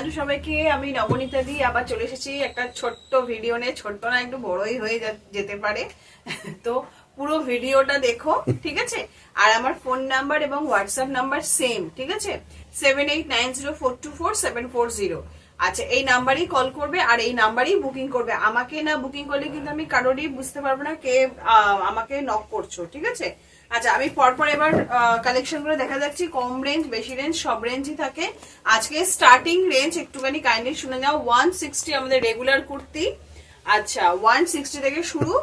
Hello সবাইকে আমি নবনীতা দি আবার চলে এসেছি একটা ছোট্ট ভিডিও নিয়ে। ছোট্ট না, একটু বড়ই হয়ে যেতে পারে। তো পুরো ভিডিওটা দেখো, ঠিক আছে? আর আমার ফোন নাম্বার এবং হোয়াটসঅ্যাপ নাম্বার সেম ঠিক আছে? Seven eight nine zero four two four seven four zero আচ্ছা এই নাম্বারেই কল করবে আর এই নাম্বারেই বুকিং করবে। আমাকে না বুকিং করলে কিন্তু আমি কারোরই বুঝতে পারব না কে আমাকে নক করছ, ঠিক আছে? আচ্ছা আমি পরপর এবার কালেকশনগুলো দেখা যাচ্ছি। কম রেঞ্জ বেশি রেঞ্জ সব রেঞ্জই থাকে। আজকে স্টার্টিং রেঞ্জ একটুখানি কাইন্ডলি শুনে নাও। ওয়ান সিক্সটি আমাদের রেগুলার কুর্তি। আচ্ছা ওয়ান সিক্সটি থেকে শুরু।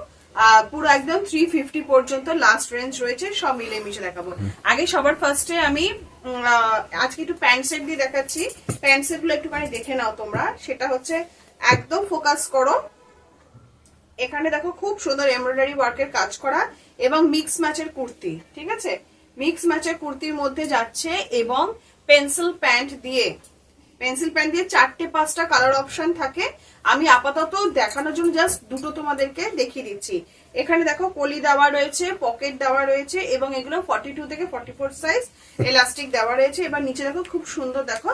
পুরো একদম থ্রি ফিফটি পর্যন্ত লাস্ট রেঞ্জ রয়েছে সব মিলে মিশে দেখাবো আগে সবার ফার্স্টে আমি আজকে একটু প্যান্ট সেট দিয়ে দেখাচ্ছি। প্যান্ট সেটগুলো একটুখানি দেখে নাও তোমরা। সেটা হচ্ছে একদম ফোকাস করো। এখানে দেখো খুব সুন্দর এমব্রয়ডারি ওয়ার্কের কাজ করা এবং মিক্স ম্যাচের কুর্তি, ঠিক আছে? মিক্স ম্যাচের কুর্তির মধ্যে যাচ্ছে এবং পেন্সিল প্যান্ট দিয়ে, পেন্সিল প্যান্ট দিয়ে চারটে পাঁচটা কালার অপশন থাকে। আমি আপাতত দেখানোর জন্য জাস্ট দুটো তোমাদেরকে দেখিয়ে দিচ্ছি। এখানে দেখো কলি দেওয়া রয়েছে, পকেট দেওয়া রয়েছে এবং এগুলো ফর্টি টু থেকে ফর্টি ফোর সাইজ এলাস্টিক দেওয়া রয়েছে। এবার নিচে দেখো খুব সুন্দর দেখো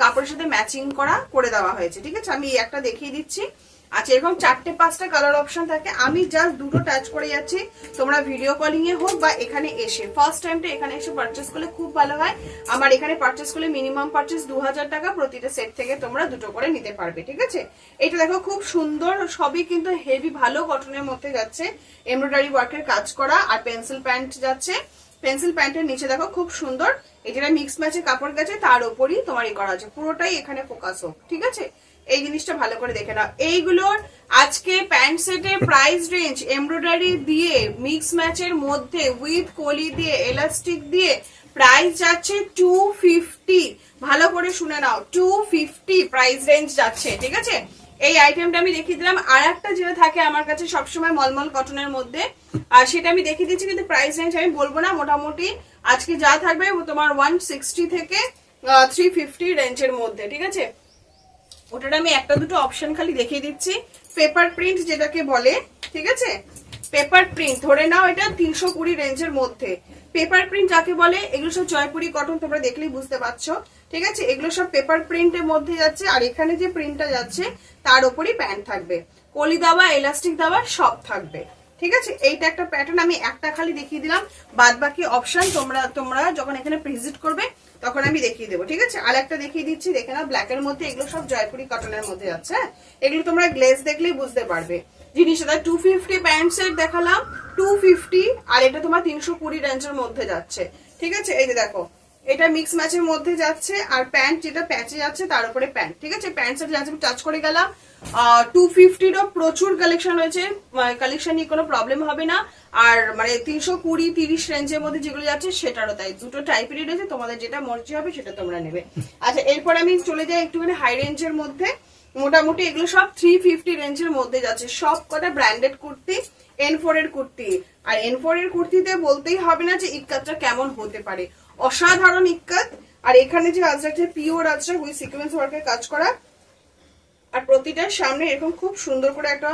কাপড়ের সাথে ম্যাচিং করা করে দেওয়া হয়েছে, ঠিক আছে? আমি একটা দেখিয়ে দিচ্ছি। আচ্ছা এরকম চারটে, পাঁচটা কালার অপশন থাকে, আমি জাস্ট দুটো টাচ করে যাচ্ছি। তোমরা ভিডিও কলিং এ হোক বা এখানে এসে ফার্স্ট টাইমটা এখানে এসে পারচেস করলে খুব ভালো হয়। আমার এখানে পারচেস করলে মিনিমাম পারচেস দু হাজার টাকা, প্রতিটা সেট থেকে তোমরা দুটো করে নিতে পারবে, ঠিক আছে? এটা দেখো খুব সুন্দর, সবই কিন্তু হেভি ভালো কটনের মধ্যে যাচ্ছে। এমব্রয়ডারি ওয়ার্কের কাজ করা আর পেন্সিল প্যান্ট যাচ্ছে। পেন্সিল প্যান্টের নিচে দেখো খুব সুন্দর, এই যেটা মিক্স ম্যাচে কাপড় গেছে, তার উপরই তোমার ই করা আছে। পুরোটাই এখানে ফোকাস হোক, ঠিক আছে? এই জিনিসটা ভালো করে দেখে নাও। এইগুলোর আজকে প্যান্ট সেটের প্রাইস রেঞ্জ এমব্রয়ডারি দিয়ে মিক্স ম্যাচের মধ্যে উইথ কলি দিয়ে এলাস্টিক দিয়ে প্রাইস যাচ্ছে টু ফিফটি ভালো করে শুনে নাও টু ফিফটি প্রাইস রেঞ্জ যাচ্ছে, ঠিক আছে? এই আইটেমটা আমি দেখিয়ে দিলাম। আর একটা যেটা থাকে আমার কাছে সবসময় মলমল কটনের মধ্যে, আর সেটা আমি দেখিয়ে দিচ্ছি, কিন্তু প্রাইস রেঞ্জ আমি বলব না। মোটামুটি আজকে যা থাকবে তোমার ওয়ান সিক্সটি থেকে থ্রি ফিফটি রেঞ্জের মধ্যে, ঠিক আছে? ওটার আমি একটা দুটো অপশন খালি দেখিয়ে দিচ্ছি। পেপার প্রিন্ট যেটাকে বলে, ঠিক আছে? পেপার প্রিন্ট ধরে নাও এটা তিনশো কুড়ি রেঞ্জের মধ্যে। পেপার প্রিন্ট যাকে বলে, এগুলো সব জয়পুরি কটন তোমরা দেখলেই বুঝতে পারছ। ঠিক আছে? এগুলো সব পেপার প্রিন্টের মধ্যে যাচ্ছে, আর এখানে যে প্রিন্টটা যাচ্ছে, তার উপরই প্যান্ট থাকবে। কলি দেওয়া এলাস্টিক দেওয়া সব থাকবে। ঠিক আছে? এইটা একটা প্যাটার্ন আমি একটা খালি দেখিয়ে দিলাম। বাদ বাকি অপশন তোমরা তোমরা যখন এখানে ভিজিট করবে তখন আমি দেখিয়ে দেবো, ঠিক আছে? আর একটা দেখিয়ে দিচ্ছি, দেখে না ব্ল্যাক এর মধ্যে এগুলো সব জয়পুরি কটনের মধ্যে যাচ্ছে হ্যাঁ? এগুলো তোমরা গ্লেজ দেখলেই বুঝতে পারবে। জিনিসটা টু ফিফটি প্যান্ট সেট দেখালাম টু ফিফটি আর এটা তোমার তিনশো কুড়ি রেঞ্জের মধ্যে যাচ্ছে, ঠিক আছে? এই যে দেখো এটা মিক্স ম্যাচের মধ্যে যাচ্ছে আর প্যান্ট যেটা প্যাচে যাচ্ছে তার উপরে প্যান্ট ঠিক আছে? প্যান্ট সেট যাচ্ছে টাচ করে গেলাম। টু ফিফটিরও প্রচুর কালেকশন রয়েছে। কালেকশন নিয়ে কোনো প্রবলেম হবে না। আর মানে তিনশো কুড়ি তিরিশ রেঞ্জের মধ্যে যেগুলো যাচ্ছে সেটারও তাই। দুটো টাইপেরই রয়েছে, তোমাদের যেটা মর্জি হবে সেটা তোমরা নেবে। আচ্ছা এরপর আমি চলে যাই একটুখানি হাই রেঞ্জের মধ্যে। মোটামুটি এগুলো সব থ্রি ফিফটি রেঞ্জের মধ্যে যাচ্ছে। সব কটা ব্র্যান্ডেড কুর্তি এন ফোর এর কুর্তি। আর এন ফোর এর কুর্তিতে বলতেই হবে না যে ইক্কাতটা কেমন হতে পারে। অসাধারণ ইক্কাত। আর এখানে যে আজরাকটা পিওর আজরাক ওই সিকোয়েন্স ওয়ার্কের কাজ করা। আর প্রতিটার সামনে এরকম খুব সুন্দর করে একটা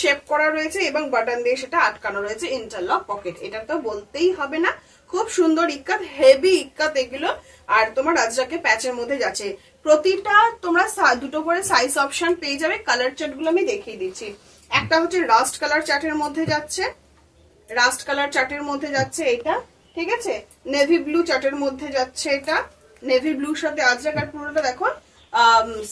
শেপ করা রয়েছে এবং বাটন দিয়ে সেটা আটকানো রয়েছে ইন্টারলক পকেট এটা তো বলতেই হবে না। খুব সুন্দর ইক্কাত হেভি ইক্কাত এগুলো। আর তোমার রাজরাকে প্যাচের মধ্যে যাচ্ছে। প্রতিটা তোমরা দুটো করে সাইজ অপশন পেয়ে যাবে। কালার চার্টগুলো আমি দেখিয়ে দিচ্ছি। একটা হচ্ছে রাস্ট কালার চার্টের মধ্যে যাচ্ছে। রাস্ট কালার চার্টের মধ্যে যাচ্ছে এটা। ঠিক আছে? নেভি ব্লু চার্টের মধ্যে যাচ্ছে এটা। নেভি ব্লুর সাথে আজরাক আর পুরোটা দেখো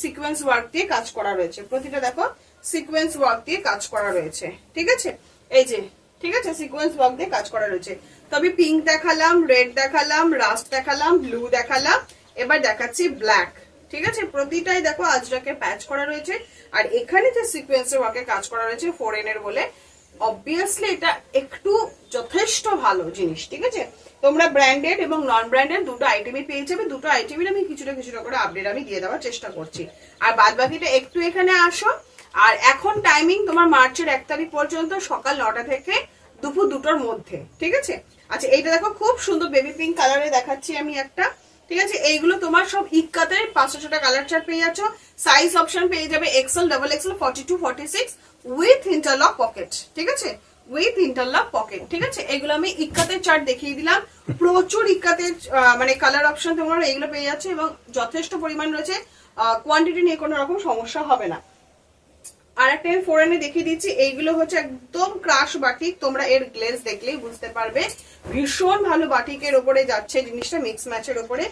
সিকোয়েন্স ওয়ার্ক দিয়ে কাজ করা রয়েছে। প্রতিটা দেখো সিকোয়েন্স ওয়ার্ক দিয়ে কাজ করা রয়েছে। ঠিক আছে? এই যে, ঠিক আছে? সিকোয়েন্স ওয়ার্ক দিয়ে কাজ করা রয়েছে। তবে পিঙ্ক দেখালাম রেড দেখালাম রাস্ট দেখালাম ব্লু দেখালাম, এবার দেখাচ্ছি ব্ল্যাক ঠিক আছে? প্রতিটাই দেখো আজরাকে প্যাচ করা রয়েছে। আর এখানে যে সিকোয়েন্সের ওয়ার্কে কাজ করা রয়েছে ফোরেনের বলে অবভিয়াসলি এটা একটু যথেষ্ট ভালো জিনিস, ঠিক আছে? তোমরা ব্র্যান্ডেড এবং নন ব্র্যান্ডেড দুটো আইটেমই পেয়ে যাবে। দুটো আইটেমের আমি কিছুটা কিছুটা করে আপডেট আমি দিয়ে দেওয়ার চেষ্টা করছি। আর বাদ বাকিটা একটু এখানে আসো। আর এখন টাইমিং তোমার মার্চের এক তারিখ পর্যন্ত সকাল নটা থেকে দুপুর দুটোর মধ্যে, ঠিক আছে? আচ্ছা এইটা দেখো, খুব সুন্দর বেবি পিঙ্ক কালারে দেখাচ্ছি আমি একটা, ঠিক আছে? এইগুলো তোমার সব ইক্কাতের পাঁচশো ছটা কালার চার্ট পেয়ে যাচ্ছ। সাইজ অপশন পেয়ে যাবে XL double XL forty two forty six with interlock pocket ঠিক আছে? উইথ ইন্টারলক পকেট ঠিক আছে? এগুলো আমি ইক্কাতের চার্ট দেখিয়ে দিলাম। প্রচুর ইক্কাতের মানে কালার অপশন তোমরা এগুলো পেয়ে যাচ্ছে এবং যথেষ্ট পরিমাণ রয়েছে কোয়ান্টিটি নিয়ে কোনো রকম সমস্যা হবে না। আর একটা আমি ফোরেনে দেখিয়ে দিচ্ছি, এইগুলো হচ্ছে একদম ক্রাশ বাটিক তোমরা এর গ্লেজ দেখলেই বুঝতে পারবে। ভীষণ ভালো বাটিকের ওপরে যাচ্ছে জিনিসটা মিক্স ম্যাচের ওপরে।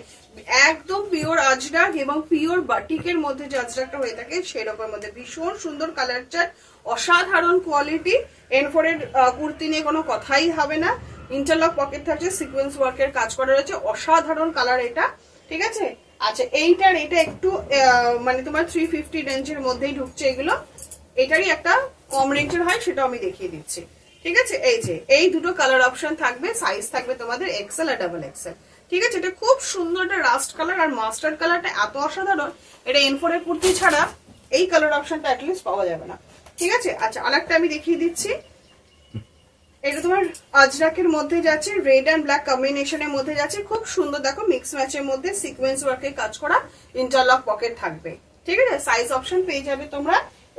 একদম পিওর আজরাক এবং পিওর বাটিকের মধ্যে যে আজরাকটা হয়ে থাকে সেরকম মধ্যে ভীষণ সুন্দর কালার চার্ট অসাধারণ কোয়ালিটি এন ফোর এর কুর্তি নিয়ে কোনো কথাই হবে না। ইন্টারলক পকেট থাকছে সিকোয়েন্স ওয়ার্কের কাজ করা রয়েছে। অসাধারণ কালার এটা, ঠিক আছে? আচ্ছা এইটার, এটা একটু মানে তোমার থ্রি ফিফটি রেঞ্জের মধ্যেই ঢুকছে এগুলো। এটারই একটা কম রেঞ্জের হয় সেটা আমি দেখিয়ে দিচ্ছি। ঠিক আছে? এই যে, এই দুটো কালার অপশন থাকবে সাইজ থাকবে তোমাদের এক্সেল আর ডাবল এক্সেল ঠিক আছে? এটা খুব সুন্দর একটা রাস্ট কালার আর মাস্টার্ড কালারটা এত অসাধারণ, এটা এনফোর এর কুর্তি ছাড়া এই কালার অপশনটা অ্যাটলিস্ট পাওয়া যাবে না। ঠিক আছে? আচ্ছা আরেকটা আমি দেখিয়ে দিচ্ছি। এটা তোমার আজরাকের মধ্যে যাচ্ছে রেড অ্যান্ড ব্ল্যাক কম্বিনেশনের মধ্যে যাচ্ছে। খুব সুন্দর, দেখো মিক্স ম্যাচের মধ্যে সিকোয়েন্স ওয়ার্কের কাজ করা ইন্টারলক পকেট থাকবে। ঠিক আছে? সাইজ অপশন পেয়ে যাবে তোমরা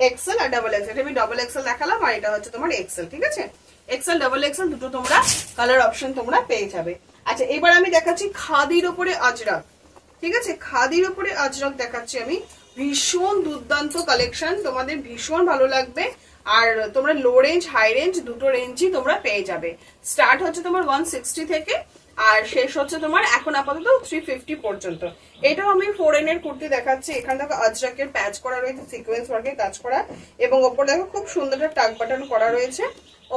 এক্সেল আর ডাবল এক্সেল আমি ডাবল এক্সেল দেখালাম আর এটা হচ্ছে তোমার এক্সেল ঠিক আছে? এক্সেল ডাবল এক্সেল দুটো তোমরা কালার অপশন তোমরা পেয়ে যাবে। আচ্ছা এবার আমি দেখাচ্ছি খাদির ওপরে আজরাক। ঠিক আছে? খাদির ওপরে আজরাক দেখাচ্ছি আমি। ভীষণ দুর্দান্ত কালেকশন তোমাদের ভীষণ ভালো লাগবে। আর তোমরা লো রেঞ্জ হাই রেঞ্জ দুটো রেঞ্জই তোমরা পেয়ে যাবে। স্টার্ট হচ্ছে তোমার ওয়ান সিক্সটি থেকে, আর শেষ হচ্ছে তোমার এখন আপাতত থ্রি ফিফটি পর্যন্ত। এটাও আমি ফোর এর কুর্তি দেখাচ্ছি। এখানে দেখো আজরাকের প্যাচ করা রয়েছে সিকোয়েন্স ওয়ার্কের কাজ করা। এবং ওপর দেখো খুব সুন্দর টাক বাটন করা রয়েছে।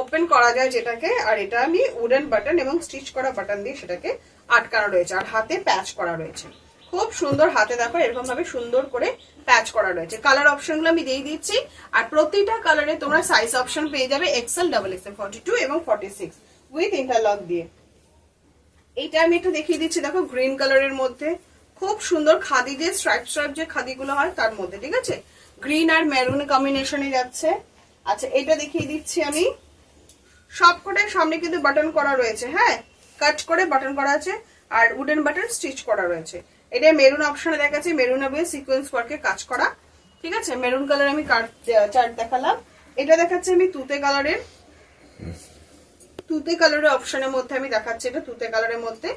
ওপেন করা যায় যেটাকে, আর এটা আমি উডেন বাটন এবং স্টিচ করা বাটন দিয়ে সেটাকে আটকানো রয়েছে। আর হাতে প্যাচ করা রয়েছে। খুব সুন্দর হাতে দেখো এরকম ভাবে সুন্দর করে প্যাচ করা রয়েছে। কালার অপশনগুলো আমি দিয়ে দিচ্ছি, আর প্রতিটা কালারে তোমরা সাইজ অপশন পেয়ে যাবে XL double XL forty two এবং ফর্টি সিক্স উইথ ইন্টারলক দিয়ে। এইটা আমি একটু দেখিয়ে দিচ্ছি, দেখো গ্রিন কালারের মধ্যে। খুব সুন্দর খাদি যে স্ট্রাইপ স্ট্রাইপ যে খাদিগুলো হয় তার মধ্যে, ঠিক আছে? গ্রিন আর মেরুন কম্বিনেশনে যাচ্ছে। আচ্ছা এটা দেখিয়ে দিচ্ছি আমি। সবকটাই সামনে কিন্তু বাটন করা রয়েছে হ্যাঁ? কাট করে বাটন করা আছে, আর উডেন বাটন স্টিচ করা রয়েছে। এটা মেরুন অপশনে দেখাচ্ছে। মেরুন হবে সিকোয়েন্স ওয়ার্কে কাজ করা। ঠিক আছে? মেরুন কালার আমি চার্ট দেখালাম। এটা দেখাচ্ছে আমি তুতে কালারের তুতে কালারের অপশনের মধ্যে আমি দেখাচ্ছি এটা তুতে কালারের মধ্যে।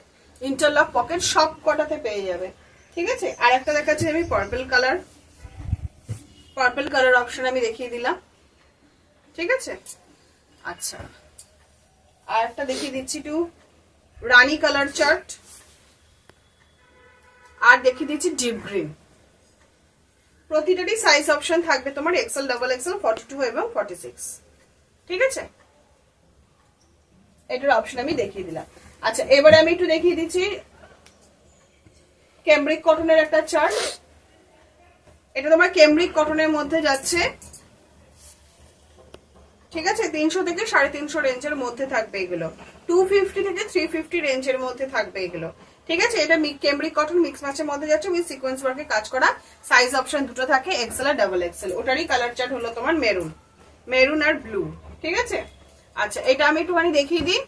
ইন্টারলক পকেট সব কটাতে পেয়ে যাবে। ঠিক আছে? আর একটা দেখাচ্ছি আমি purple colour purple colour option আমি দেখিয়ে দিলাম। ঠিক আছে? আচ্ছা। আর একটা দেখিয়ে দিচ্ছি টু রানী কালার চার্ট আর দেখিয়ে দিচ্ছি ডিপ গ্রিন প্রতিটারই সাইজ অপশন থাকবে তোমার XL double XL forty two এবং ফর্টি সিক্স ঠিক আছে? এটার অপশন আমি দেখিয়ে দিলাম। আচ্ছা এবারে আমি একটু দেখিয়ে দিচ্ছি ক্যামব্রিক কটনের একটা চার্ট এটা তোমার ক্যামব্রিক কটনের মধ্যে যাচ্ছে। ঠিক আছে? তিনশো থেকে সাড়ে তিনশো রেঞ্জের মধ্যে থাকবে এগুলো। টু ফিফটি থেকে থ্রি ফিফটি রেঞ্জের মধ্যে থাকবে এগুলো। ঠিক আছে? এটা ক্যামব্রিক কটন মিক্স ম্যাচের মধ্যে যাচ্ছে উইথ সিকোয়েন্স ওয়ার্কে কাজ করা সাইজ অপশন দুটো থাকে এক্সেল আর ডাবল এক্সেল ওটারই কালার চার্ট হলো তোমার মেরুন মেরুন আর ব্লু ঠিক আছে? আচ্ছা এটা আমি একটুখানি দেখিয়ে দিই।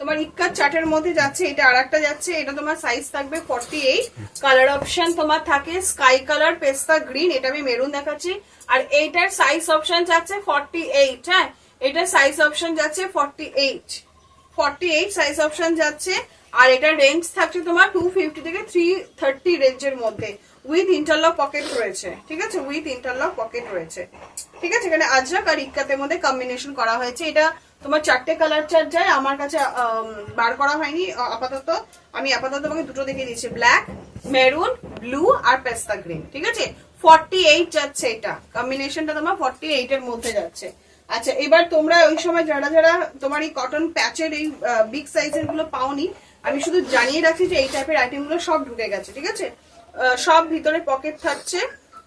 তোমার ইক্কার চার্টের মধ্যে যাচ্ছে, এটা আর একটা যাচ্ছে, এটা তোমার সাইজ থাকবে ফর্টি এইট কালার অপশন তোমার থাকে স্কাই কালার পেস্তা গ্রিন এটা আমি মেরুন দেখাচ্ছি। আর এইটার সাইজ অপশন যাচ্ছে ফর্টি এইট হ্যাঁ? এটার সাইজ অপশন যাচ্ছে forty eight forty eight size option যাচ্ছে আর এটা রেঞ্জ থাকছে তোমার টু ফিফটি থেকে থ্রি থার্টি রেঞ্জের মধ্যে। উইথ ইন্টারলক পকেট রয়েছে, ঠিক আছে? উইথ ইন্টারলক পকেট রয়েছে। ঠিক আছে? এখানে আজরাক আর ইক্কাতের মধ্যে কম্বিনেশন করা হয়েছে। এটা তোমার চারটে কালার চার্ট যায়। আমার কাছে বার করা হয়নি। আপাতত আমি আপাতত তোমাকে দুটো দেখে দিচ্ছি। ব্ল্যাক মেরুন ব্লু আর পেস্তা গ্রিন ঠিক আছে? ফর্টি এইট যাচ্ছে এটা। কম্বিনেশনটা তোমার ফর্টি এইট এর মধ্যে যাচ্ছে। আচ্ছা এবার তোমরা ওই সময় যারা যারা তোমার এই কটন প্যাচের এই বিগ সাইজেরগুলো পাওনি আমি শুধু জানিয়ে রাখছি যে এই টাইপের আইটেমগুলো সব ঢুকে গেছে, ঠিক আছে? সব ভিতরে পকেট থাকছে,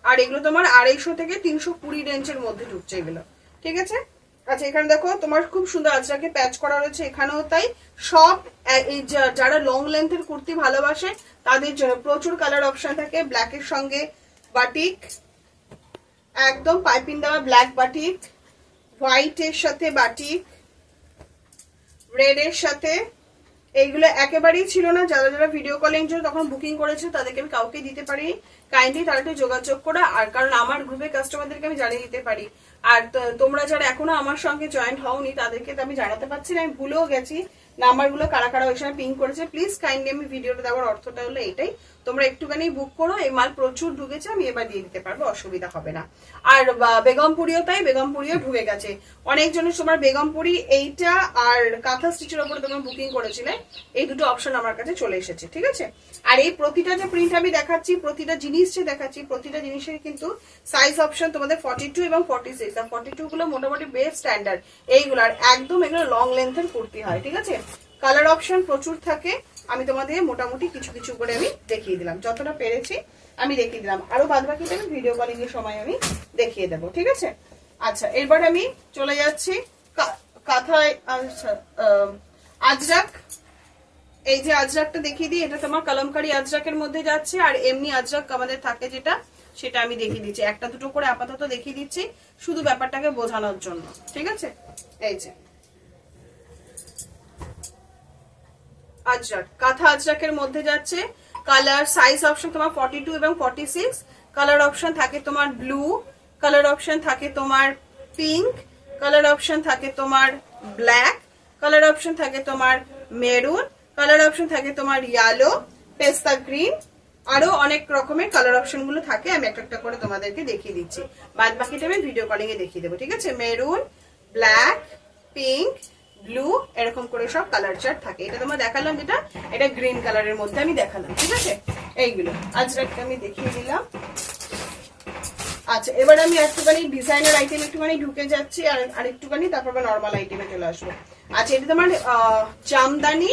আর এগুলো তোমার আড়াইশো থেকে তিনশো কুড়ি রেঞ্জের মধ্যে ঢুকছে এগুলো, ঠিক আছে? আচ্ছা এখানে দেখো, তোমার খুব সুন্দর আজরাকে প্যাচ করা রয়েছে এখানেও তাই। সব যারা লং লেন্থের কুর্তি ভালোবাসে, তাদের জন্য প্রচুর কালার অপশন থাকে ব্ল্যাকের সঙ্গে বাটিক একদম পাইপিং দেওয়া ব্ল্যাক বাটিক হোয়াইটের সাথে বাটিক রেড এর সাথে এইগুলো একেবারেই ছিল না। যারা যারা ভিডিও কলিং জন্য তখন বুকিং করেছে, তাদেরকে আমি কাউকে দিতে পারি কাইন্ডলি তারা একটু যোগাযোগ করা। আর কারণ আমার গ্রুপে কাস্টমারদেরকে আমি জানিয়ে দিতে পারি। আর তোমরা যারা এখনও আমার সঙ্গে জয়েন্ট হওনি, তাদেরকে তো আমি জানাতে পারছি না। আমি ভুলেও গেছি। নাম্বারগুলো কারা কারা ওই সময় পিং করেছে। প্লিজ কাইন্ডলি আমি ভিডিওটা দেওয়ার অর্থটা হলো এটাই। তোমরা একটুখানি বুক করো, এই মাল প্রচুর ঢুকেছে, আমি এবার দিয়ে দিতে পারব, অসুবিধা হবে না। আর বেগমপুরিও তাই, বেগমপুরিও ঢুকে গেছে। অনেকজনের তোমার বেগমপুরি, এইটা আর কাঁথা স্টিচের ওপরে তোমরা বুকিং করেছিলে, এই দুটো অপশন আমার কাছে চলে এসেছে, ঠিক আছে? আর এই প্রতিটা যে প্রিন্ট আমি দেখাচ্ছি, প্রতিটা জিনিস যে দেখাচ্ছি, প্রতিটা জিনিসের কিন্তু সাইজ অপশন তোমাদের ফর্টি টু এবং ফর্টি সিক্স আর ফর্টি টু গুলো মোটামুটি বেস্ট স্ট্যান্ডার্ড এইগুলো, আর একদম এগুলো লং লেন্থের কুর্তি হয়, ঠিক আছে? কালার অপশন প্রচুর থাকে আমি তোমাদের মোটামুটি কিছু কিছু করে আমি দেখিয়ে দিলাম। যতটা পেরেছি আমি দেখিয়ে দিলাম। আরও বাদ বাকি আমি ভিডিও কলিং এর সময় আমি দেখিয়ে দেবো, ঠিক আছে? আচ্ছা এরপর আমি চলে যাচ্ছি কাঁথায় আচ্ছা আজরাক। এই যে আজরাকটা দেখিয়ে দিই, এটা তোমার কলমকারি আজরাকের মধ্যে যাচ্ছে, আর এমনি আজরাক আমাদের থাকে যেটা, সেটা আমি দেখিয়ে দিচ্ছি। একটা দুটো করে আপাতত দেখিয়ে দিচ্ছি, শুধু ব্যাপারটাকে বোঝানোর জন্য, ঠিক আছে? এই যে। আজরাক। কাঁথা আজরাকের মধ্যে যাচ্ছে। কালার সাইজ অপশন তোমার ফর্টি টু এবং ফর্টি সিক্স কালার অপশন থাকে তোমার ব্লু কালার অপশন থাকে তোমার পিঙ্ক কালার অপশন থাকে তোমার ব্ল্যাক কালার অপশন থাকে তোমার মেরুন কালার অপশন থাকে তোমার ইয়েলো পেস্তা গ্রিন আরও অনেক রকমের কালার অপশনগুলো থাকে। আমি একটা একটা করে তোমাদেরকে দেখিয়ে দিচ্ছি। বাদ বাকিটা আমি ভিডিও কলিং এ দেখিয়ে দেবো, ঠিক আছে? মেরুন ব্ল্যাক পিঙ্ক ব্লু এরকম করে সব কালার চার্ট থাকে। এটা তোমার দেখালাম যেটা, এটা গ্রিন কালারের মধ্যে আমি দেখালাম, ঠিক আছে? এইগুলো। আজরাকটা আমি দেখিয়ে দিলাম। আচ্ছা এবার আমি একটুখানি ডিজাইনার আইটেম একটুখানি ঢুকে যাচ্ছি, আর আর একটুখানি তারপর নর্মাল আইটেমে চলে আসব। আচ্ছা এটা তোমার জামদানি,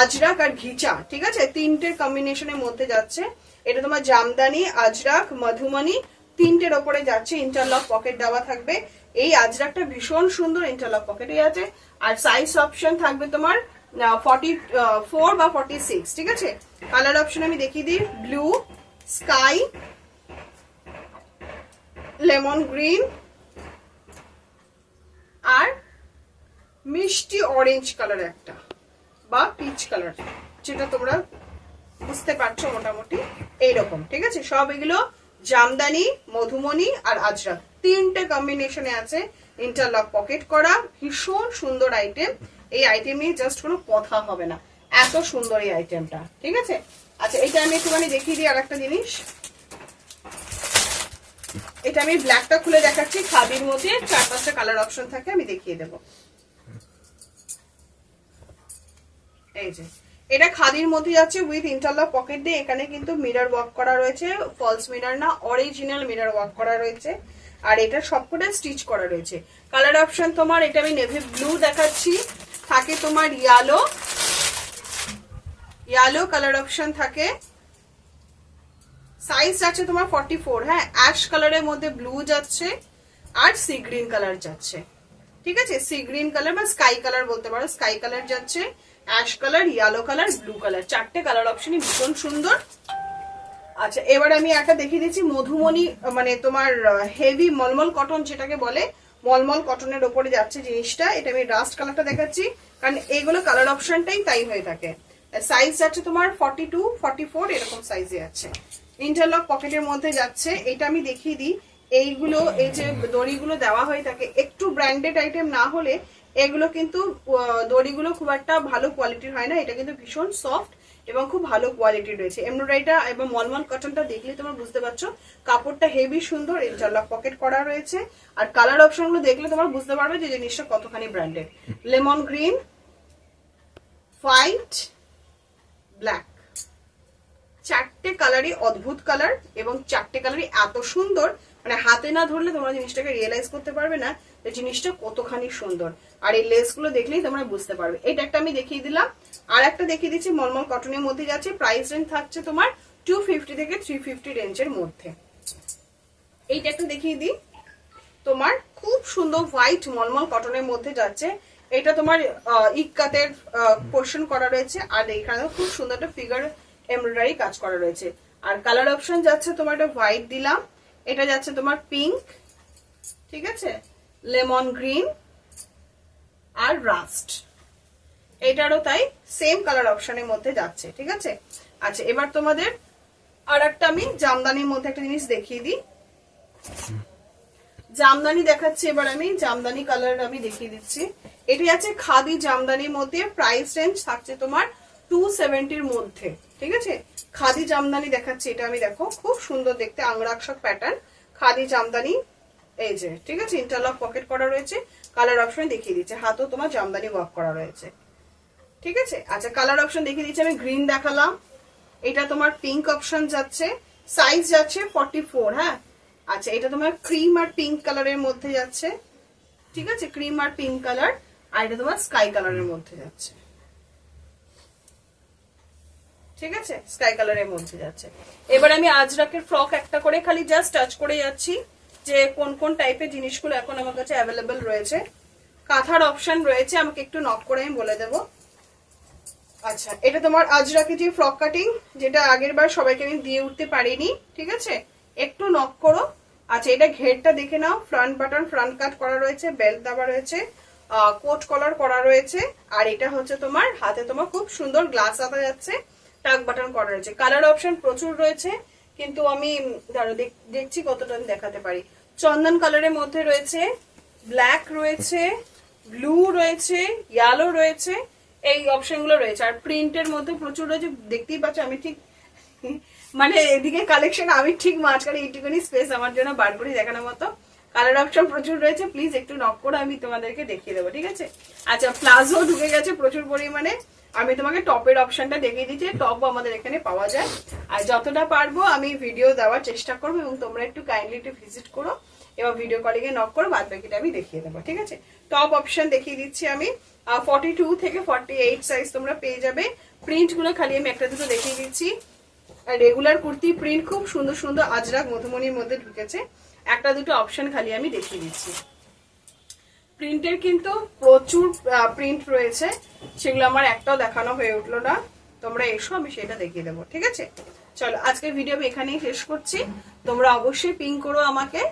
আজরাক আর ঘিচা, ঠিক আছে? তিনটের কম্বিনেশনের মধ্যে যাচ্ছে। এটা তোমার জামদানি, আজরাক, মধুমণি, তিনটের ওপরে যাচ্ছে ইন্টারলক পকেট দেওয়া থাকবে। এই আজরাকটা ভীষণ সুন্দর ইন্টারলক পকেটে আছে। আর সাইজ অপশন থাকবে তোমার ফর্টি ফোর বা ফর্টি সিক্স ঠিক আছে? কালার অপশন আমি দেখিয়ে দিই ব্লু স্কাই লেমন গ্রিন আর মিষ্টি অরেঞ্জ কালার একটা, বা পিচ কালার যেটা তোমরা বুঝতে পারছ মোটামুটি এইরকম, ঠিক আছে? সব এগুলো জামদানি, মধুমণি আর আজরাক তিনটে কম্বিনেশনে আছে ইন্টারলক পকেট করা। ভীষণ সুন্দর আইটেম এই আইটেম নিয়ে জাস্ট কোনো কথা হবে না। এত সুন্দর এই আইটেমটা ঠিক আছে? আচ্ছা এটা আমি একটুখানি দেখিয়ে দিই আর একটা জিনিস। এটা আমি ব্ল্যাকটা খুলে দেখাচ্ছি। খাদির মধ্যে চার পাঁচটা কালার অপশন থাকে, আমি দেখিয়ে দেবো। এই যে এটা খাদির মধ্যে যাচ্ছে উইথ ইন্টারলক পকেট দিয়ে। এখানে কিন্তু মিরর ওয়ার্ক করা রয়েছে। ফলস মিরর না অরিজিনাল মিরর ওয়ার্ক করা রয়েছে। আর এটা সবকটা স্টিচ করা রয়েছে। কালার অপশন তোমার, এটা আমি নেভি ব্লু দেখাচ্ছি। থাকে তোমার ইয়ালো ইয়ালো কালার অপশন থাকে। সাইজ যাচ্ছে তোমার ফর্টি ফোর হ্যাঁ অ্যাশ কালারের মধ্যে ব্লু যাচ্ছে। আর সি গ্রিন কালার যাচ্ছে। ঠিক আছে? সি গ্রিন কালার বা স্কাই কালার বলতে পারো। স্কাই কালার যাচ্ছে ash colour yellow colour blue colour চারটে কালার অপশনই ভীষণ সুন্দর। আচ্ছা এবার আমি একটা দেখিয়ে দিচ্ছি মধুমণি মানে তোমার হেভি মলমল কটন যেটাকে বলে, মলমল কটনের ওপরে যাচ্ছে জিনিসটা। এটা আমি রাস্ট কালারটা দেখাচ্ছি। কারণ এইগুলো কালার অপশনটাই তাই হয়ে থাকে। সাইজ যাচ্ছে তোমার ফর্টি টু ফর্টি ফোর এরকম সাইজে আছে ইন্টারলক পকেটের মধ্যে যাচ্ছে। এটা আমি দেখিয়ে দিই। এইগুলো, এই যে দড়িগুলো দেওয়া হয়ে থাকে একটু ব্র্যান্ডেড আইটেম না হলে এগুলো কিন্তু দড়িগুলো খুব একটা ভালো কোয়ালিটির হয় না। এটা কিন্তু ভীষণ সফট এবং খুব ভালো কোয়ালিটি রয়েছে। এমব্রয়ডারিটা এবং মলমল কটনটা দেখলে তোমরা বুঝতে পারছ, কাপড়টা হেভি সুন্দর ইন্টারলক পকেট করা রয়েছে। আর কালার অপশনগুলো দেখলে তোমরা বুঝতে পারবে যে জিনিসটা কতখানি branded lemon green, white, black. চারটে কালারই অদ্ভুত কালার এবং চারটে কালারই এত সুন্দর মানে হাতে না ধরলে তোমরা জিনিসটাকে রিয়েলাইজ করতে পারবে না যে জিনিসটা কতখানি সুন্দর। আর এই লেসগুলো দেখলেই তোমরা বুঝতে পারবে। এটা একটা আমি দেখিয়ে দিলাম। আর একটা দেখিয়ে দিচ্ছি মলমল কটনের মধ্যে যাচ্ছে। প্রাইস রেঞ্জ থাকছে তোমার টু ফিফটি থেকে থ্রি ফিফটি রেঞ্জের মধ্যে। এইটা একটা দেখিয়ে দিই। তোমার খুব সুন্দর হোয়াইট মলমল কটনের মধ্যে যাচ্ছে। এটা তোমার আহ, ইক্কাতের পোর্শন করা রয়েছে। আর এখানে খুব সুন্দর একটা ফিগার এমব্রয়ডারি কাজ করা রয়েছে। আর কালার অপশন যাচ্ছে তোমার একটা হোয়াইট দিলাম। এটা যাচ্ছে তোমার পিঙ্ক ঠিক আছে? লেমন গ্রিন আর রাস্ট এটারও তাই সেম কালার অপশনের মধ্যে যাচ্ছে, ঠিক আছে? আচ্ছা এবার তোমাদের আর একটা আমি জামদানির মধ্যে একটা জিনিস দেখিয়ে দিই। জামদানি দেখাচ্ছি, এবার আমি জামদানি কালার আমি দেখিয়ে দিচ্ছি। এটি আছে খাদি জামদানির মধ্যে প্রাইস রেঞ্জ থাকছে তোমার টু সেভেন্টির মধ্যে, ঠিক আছে? খাদি জামদানি দেখাচ্ছি, এটা আমি দেখো, খুব সুন্দর দেখতে, আংরাক্ষক প্যাটার্ন খাদি জামদানি, এই যে, ঠিক আছে? ইন্টারলক পকেট করা রয়েছে কালার অপশন দেখিয়ে দিচ্ছে, হাতও তোমার জামদানি ওয়ার্ক করা রয়েছে, ঠিক আছে? আচ্ছা কালার অপশন দেখিয়ে দিচ্ছি, আমি গ্রিন দেখালাম, এটা তোমার পিঙ্ক অপশন যাচ্ছে সাইজ যাচ্ছে ফর্টি ফোর হ্যাঁ? আচ্ছা এটা তোমার ক্রিম আর পিঙ্ক কালারের মধ্যে যাচ্ছে, ঠিক আছে? ক্রিম আর পিঙ্ক কালার আর এটা তোমার স্কাই কালারের মধ্যে যাচ্ছে। ঠিক আছে? স্কাই কালারের মধ্যে যাচ্ছে। এবার আমি আজরাকের ফ্রক একটা করে খালি জাস্ট টাচ করে যাচ্ছি যে কোন কোন টাইপের জিনিসগুলো এখন আমার কাছে অ্যাভেলেবেল রয়েছে। কাঁথার অপশন রয়েছে, আমাকে একটু নক করে আমি বলে দেবো। আচ্ছা এটা তোমার আজরাকে যে ফ্রক কাটিং যেটা আগের বার সবাইকে আমি দিয়ে উঠতে পারিনি, ঠিক আছে? একটু নক করো। আচ্ছা এটা ঘেরটা দেখে নাও। ফ্রন্ট বাটন ফ্রন্ট কাট করা রয়েছে বেল্ট দেওয়া রয়েছে কোট কলার করা রয়েছে। আর এটা হচ্ছে তোমার হাতে তোমার খুব সুন্দর গ্লাস আতা যাচ্ছে। টাক বাটন করা রয়েছে। কালার অপশন প্রচুর রয়েছে, কিন্তু আমি ধরো, দেখ- দেখছি কতটা দেখাতে পারি। চন্দন কালারের মধ্যে রয়েছে ব্ল্যাক রয়েছে ব্লু রয়েছে ইয়েলো রয়েছে, এই অপশনগুলো রয়েছে। আর প্রিন্টের মধ্যে প্রচুর রয়েছে, দেখতেই পাচ্ছ আমি ঠিক মানে এদিকে কালেকশন আমি ঠিক মাঝখানে এইটুকুনি স্পেস আমার জন্য বার করে দেখানোর মতো কালার অপশন প্রচুর রয়েছে। প্লিজ একটু নক করে আমি তোমাদেরকে দেখিয়ে দেবো, ঠিক আছে? আচ্ছা প্লাজো ঢুকে গেছে প্রচুর পরিমাণে। আমি তোমাকে টপের অপশনটা দেখিয়ে দিচ্ছি টপ আমাদের এখানে পাওয়া যায়। আর যতটা পারব আমি ভিডিও দেওয়ার চেষ্টা করব এবং তোমরা একটু কাইন্ডলি একটু ভিজিট করো। এবং ভিডিও কলিংয়ে নক করো, বাদ বাকিটা আমি দেখিয়ে দেবো, ঠিক আছে? টপ অপশন দেখিয়ে দিচ্ছি আমি। ফর্টি টু থেকে ফর্টি এইট সাইজ তোমরা পেয়ে যাবে। প্রিন্টগুলো খালি আমি একটা দুটো দেখিয়ে দিচ্ছি। রেগুলার কুর্তি প্রিন্ট খুব সুন্দর সুন্দর আজরাক মধুমনির মধ্যে ঢুকেছে। একটা দুটো অপশন খালি আমি দেখিয়ে দিচ্ছি। প্রিন্টের কিন্তু প্রচুর প্রিন্ট রয়েছে। সেগুলো আমার একটাও দেখানো হয়ে উঠল না। তোমরা এসো, আমি সেটা দেখিয়ে দেবো, ঠিক আছে? চলো, আজকের ভিডিও আমি এখানেই শেষ করছি। তোমরা অবশ্যই পিং করো আমাকে।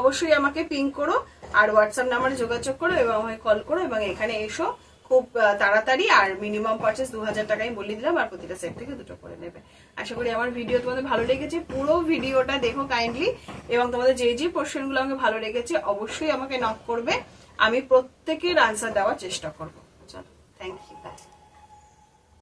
অবশ্যই আমাকে পিং করো, আর হোয়াটসঅ্যাপ নাম্বারে যোগাযোগ করো এবং আমাকে কল করো এবং এখানে এসো। খুব তাড়াতাড়ি, আর মিনিমাম পারচেস দু হাজার টাকাই বলে দিলাম, আর প্রতিটা সেট থেকে দুটো করে নেবে। আশা করি আমার ভিডিও তোমাদের ভালো লেগেছে। পুরো ভিডিওটা দেখো কাইন্ডলি এবং তোমাদের যে যে কোশ্চেনগুলো আমাকে ভালো লেগেছে, অবশ্যই আমাকে নক করবে। আমি প্রত্যেকের আনসার দেওয়ার চেষ্টা করব। চলো থ্যাংক ইউ